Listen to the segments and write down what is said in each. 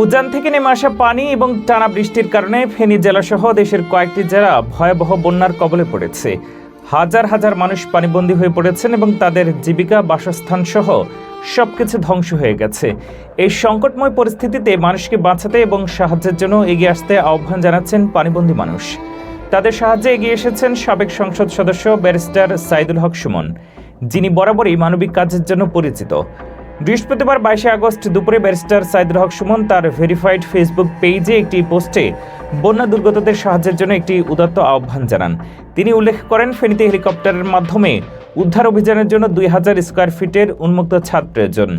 উজান থেকে নেমে আসা পানি এবং টানা বৃষ্টির কারণে ফেনী জেলাসহ দেশের কয়েকটি জেলা ভয়াবহ বন্যার কবলে পড়েছে। হাজার হাজার মানুষ পানিবন্দী হয়ে পড়েছেন এবং তাদের জীবিকা, বাসস্থান সহ সবকিছু ধ্বংস হয়ে গেছে। এই সংকটময় পরিস্থিতিতে মানুষকে বাঁচাতে এবং সাহায্যের জন্য এগিয়ে আসতে আহ্বান জানাচ্ছেন পানিবন্দী মানুষ। তাদের সাহায্যে এগিয়ে এসেছেন সাবেক সংসদ সদস্য ব্যারিস্টার সাইদুল হক সুমন, যিনি বরাবরই মানবিক কাজের জন্য পরিচিত। বৃহস্পতিবার বাইশে আগস্ট দুপুরে ব্যারিস্টার সাইদুল রহক সুমন তার ভেরিফাইড ফেসবুক পেজে একটি পোস্টে বন্যা দুর্গতদের সাহায্যের জন্য একটি উদাত্ত আহ্বান জানান। তিনি উল্লেখ করেন, ফেনীতে হেলিকপ্টারের মাধ্যমে উদ্ধার অভিযানের জন্য দুই হাজার স্কোয়ার ফিটের উন্মুক্ত ছাদ প্রয়োজন।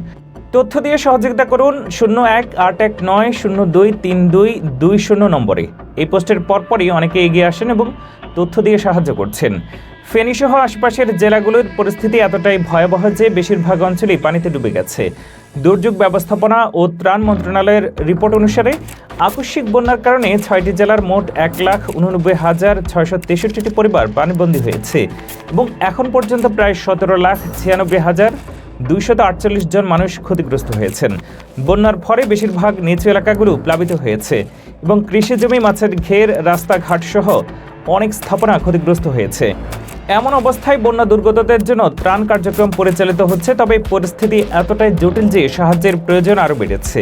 তথ্য দিয়ে সহযোগিতা করুন শূন্য এক আট এক নয় শূন্য দুই তিন দুই দুই শূন্য নম্বরে। এই পোস্টের পরপরই অনেকে এগিয়ে আসেন এবং তথ্য দিয়ে সাহায্য করছেন। ফেনীসহ আশপাশের জেলাগুলোর পরিস্থিতি এতটাই ভয়াবহ যে বেশিরভাগ অঞ্চলেই পানিতে ডুবে গেছে। দুর্যোগ ব্যবস্থাপনা ও ত্রাণ মন্ত্রণালয়ের রিপোর্ট অনুসারে আকস্মিক বন্যার কারণে ছয়টি জেলার মোট এক লাখ উননব্বই হাজার ছয়শো তেষট্টিটি পরিবার পানিবন্দী হয়েছে এবং এখন পর্যন্ত প্রায় সতেরো লাখ ছিয়ানব্বই হাজার দুইশত আটচল্লিশ জন মানুষ ক্ষতিগ্রস্ত হয়েছেন। বন্যার ফলে বেশিরভাগ নিচু এলাকাগুলো প্লাবিত হয়েছে এবং কৃষি জমি মাছের ঘের রাস্তাঘাট সহ অনেক স্থাপনা ক্ষতিগ্রস্ত হয়েছে। এমন অবস্থায় বন্যা দুর্গতদের জন্য ত্রাণ কার্যক্রম পরিচালিত হচ্ছে, তবে পরিস্থিতি এতটাই জটিল যে সাহায্যের প্রয়োজন আরও বেড়েছে।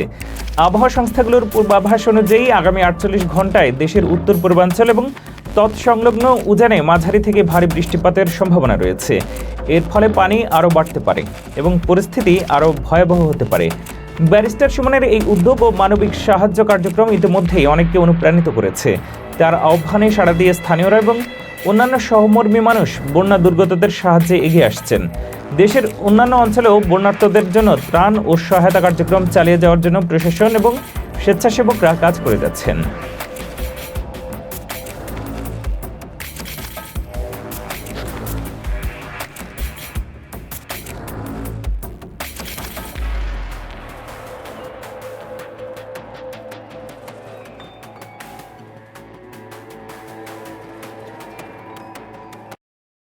আবহাওয়া সংস্থাগুলোর পূর্বাভাস অনুযায়ী আগামী আটচল্লিশ ঘন্টায় দেশের উত্তর পূর্বাঞ্চল এবং তৎসংলগ্ন উজানে মাঝারি থেকে ভারী বৃষ্টিপাতের সম্ভাবনা রয়েছে। এর ফলে পানি আরও বাড়তে পারে এবং পরিস্থিতি আরও ভয়াবহ হতে পারে। ব্যারিস্টার সুমনের এই উদ্যোগ ও মানবিক সাহায্য কার্যক্রম ইতিমধ্যেই অনেককে অনুপ্রাণিত করেছে। তার আহ্বানে সাড়া দিয়ে স্থানীয়রা এবং অন্যান্য সহমর্মী মানুষ বন্যা দুর্গতদের সাহায্যে এগিয়ে আসছেন। দেশের অন্যান্য অঞ্চলেও বন্যার্থদের জন্য ত্রাণ ও সহায়তা কার্যক্রম চালিয়ে যাওয়ার জন্য প্রশাসন এবং স্বেচ্ছাসেবকরা কাজ করে যাচ্ছেন।